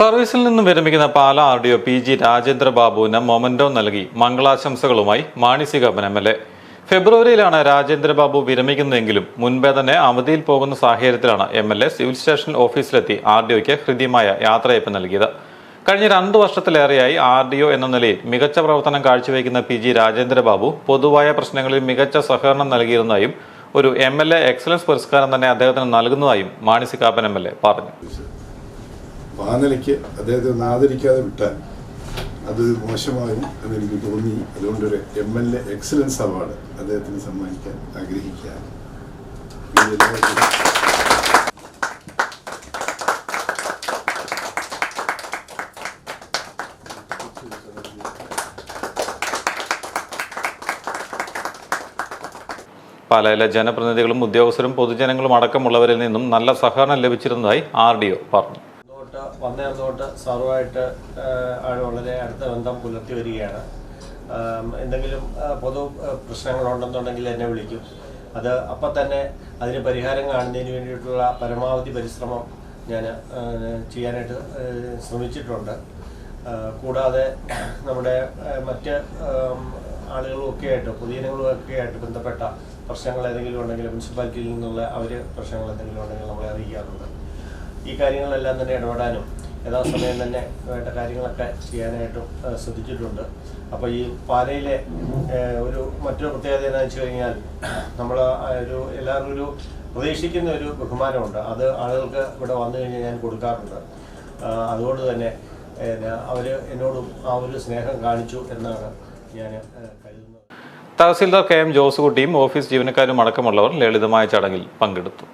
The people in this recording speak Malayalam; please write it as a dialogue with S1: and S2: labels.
S1: സർവീസിൽ നിന്നും വിരമിക്കുന്ന Pala R D O P G Rajendra ബാബുവിന് മൊമന്റോ നൽകി. മംഗളാശംസകളുമായി Mani C M L A. ഫെബ്രുവരിയിലാണ് Rajendrababu വിരമിക്കുന്നതെങ്കിലും മുൻപേ തന്നെ അവധിയിൽ പോകുന്ന സാഹചര്യത്തിലാണ് M L A civil station ഓഫീസിലെത്തി R D ഒയ്ക്ക് ഹൃദ്യമായ യാത്രയയപ്പ് നൽകിയത്. കഴിഞ്ഞ രണ്ടു വർഷത്തിലേറെയായി ആർ ഡി ഒ എന്ന നിലയിൽ മികച്ച പ്രവർത്തനം കാഴ്ചവെക്കുന്ന പി ജി രാജേന്ദ്ര ബാബു പൊതുവായ പ്രശ്നങ്ങളിൽ മികച്ച സഹകരണം നൽകിയിരുന്നതായും ഒരു എം എൽ എ എക്സലൻസ് പുരസ്കാരം തന്നെ അദ്ദേഹത്തിന് നൽകുന്നതായും Mani C Kappan M L A പറഞ്ഞു.
S2: അപ്പോൾ അദ്ദേഹത്തെ ഒന്ന് ആദരിക്കാതെ വിട്ടാൽ അത് മോശമാകും എന്ന് എനിക്ക് തോന്നി. അതുകൊണ്ടൊരു M L A excellence award അദ്ദേഹത്തിന് സമ്മാനിക്കാൻ ആഗ്രഹിക്കുകയാണ്.
S1: പാലയിലെ ജനപ്രതിനിധികളും ഉദ്യോഗസ്ഥരും പൊതുജനങ്ങളും അടക്കമുള്ളവരിൽ നിന്നും നല്ല സഹകരണം ലഭിച്ചിരുന്നതായി ആർ ഡി ഒ പറഞ്ഞു.
S3: തൊട്ട് വന്നേർന്നോട്ട് സാറുമായിട്ട് വളരെ അടുത്ത ബന്ധം പുലർത്തി വരികയാണ്. എന്തെങ്കിലും പൊതു പ്രശ്നങ്ങളുണ്ടെന്നുണ്ടെങ്കിൽ എന്നെ വിളിക്കും. അത് അപ്പം തന്നെ അതിന് പരിഹാരം കാണുന്നതിന് വേണ്ടിയിട്ടുള്ള പരമാവധി പരിശ്രമം ഞാൻ ചെയ്യാനായിട്ട് ശ്രമിച്ചിട്ടുണ്ട്. കൂടാതെ നമ്മുടെ മറ്റ് ആളുകളുമൊക്കെ ആയിട്ട് പൊതുജനങ്ങളുമൊക്കെ ആയിട്ട് ബന്ധപ്പെട്ട പ്രശ്നങ്ങൾ ഏതെങ്കിലും ഉണ്ടെങ്കിൽ മുനിസിപ്പാലിറ്റിയിൽ നിന്നുള്ള അവർ പ്രശ്നങ്ങൾ എന്തെങ്കിലും ഉണ്ടെങ്കിൽ നമ്മളെ അറിയിക്കാറുണ്ട്. ഈ കാര്യങ്ങളെല്ലാം തന്നെ ഇടപെടാനും യഥാസമയം തന്നെ വേണ്ട കാര്യങ്ങളൊക്കെ ചെയ്യാനായിട്ടും ശ്രദ്ധിച്ചിട്ടുണ്ട്. അപ്പോൾ ഈ പാലയിലെ ഒരു മറ്റൊരു പ്രത്യേകത എന്താണെന്ന് വെച്ച് കഴിഞ്ഞാൽ നമ്മൾ ഒരു എല്ലാവരും ഒരു പ്രതീക്ഷിക്കുന്ന ഒരു ബഹുമാനമുണ്ട്. അത് ആളുകൾക്ക് ഇവിടെ വന്നു കഴിഞ്ഞാൽ ഞാൻ കൊടുക്കാറുണ്ട്. അതുകൊണ്ട് തന്നെ അവർ എന്നോടും ആ ഒരു സ്നേഹം കാണിച്ചു എന്നാണ് ഞാൻ കരുതുന്നത്.
S1: തഹസീൽദാർ കെ എം ജോസുകുട്ടിയും ഓഫീസ് ജീവനക്കാരും അടക്കമുള്ളവർ ലളിതമായ ചടങ്ങിൽ പങ്കെടുത്തു.